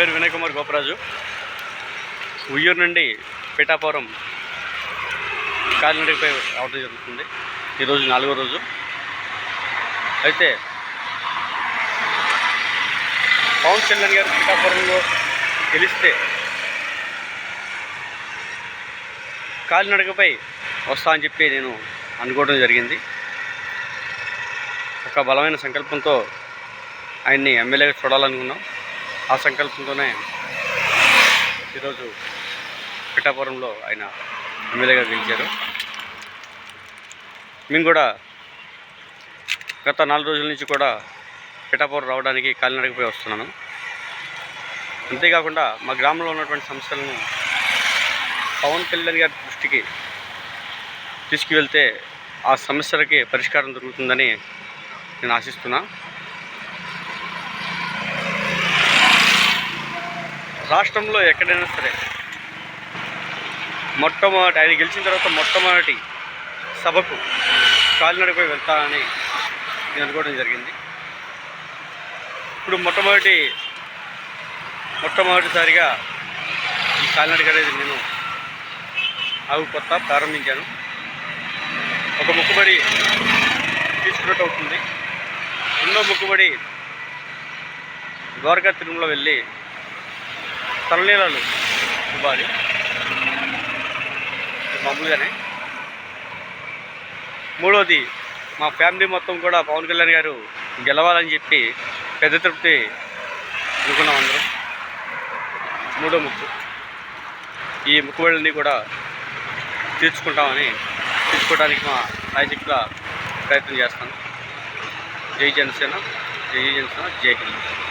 పేరు వినయ్ కుమార్ గోపరాజు. ఉయ్యూరు నుండి పిఠాపురం కాలినడకపై రావడం జరుగుతుంది. ఈరోజు నాలుగో రోజు. అయితే పవన్ కళ్యాణ్ గారు పిఠాపురంలో గెలిస్తే కాలినడకపై వస్తా అని చెప్పి నేను అనుకోవడం జరిగింది. ఒక బలమైన సంకల్పంతో ఆయన్ని ఎమ్మెల్యేగా చూడాలనుకున్నాం. ఆ సంకల్పంతోనే ఈరోజు పిఠాపురంలో ఆయన ఎమ్మెల్యేగా గెలిచారు. మేము కూడా గత నాలుగు రోజుల నుంచి కూడా పిఠాపురం రావడానికి కాలినడకపై వస్తున్నాను. అంతేకాకుండా మా గ్రామంలో ఉన్నటువంటి సమస్యలను పవన్ కళ్యాణ్ గారి దృష్టికి తీసుకువెళ్తే ఆ సమస్యలకి పరిష్కారం దొరుకుతుందని నేను ఆశిస్తున్నా. రాష్ట్రంలో ఎక్కడైనా సరే మొట్టమొదటి ఆయన గెలిచిన తర్వాత మొట్టమొదటి సభకు కాలినడకపై వెళ్తానని నేను అనుకోవడం జరిగింది. ఇప్పుడు మొట్టమొదటి మొట్టమొదటిసారిగా ఈ కాలినడక అనేది నేను ఆవు కొత్త ప్రారంభించాను. ఒక మొక్కుబడి తీసుకున్నట్టు అవుతుంది. ఎన్నో మొక్కుబడి ద్వారకా తిరుమల వెళ్ళి తలనీలాలు ఇవ్వాలి మామూలుగానే. మూడోది మా ఫ్యామిలీ మొత్తం కూడా పవన్ కళ్యాణ్ గారు గెలవాలని చెప్పి పెద్ద తృప్తి అనుకున్నాం అందరం. మూడో ముక్కు. ఈ ముక్కుబడులన్నీ కూడా తీర్చుకుంటామని తీర్చుకోవడానికి మా సాయశక్తిగా ప్రయత్నం చేస్తాను. జై జనసేన జై జనసేన జై హింద్.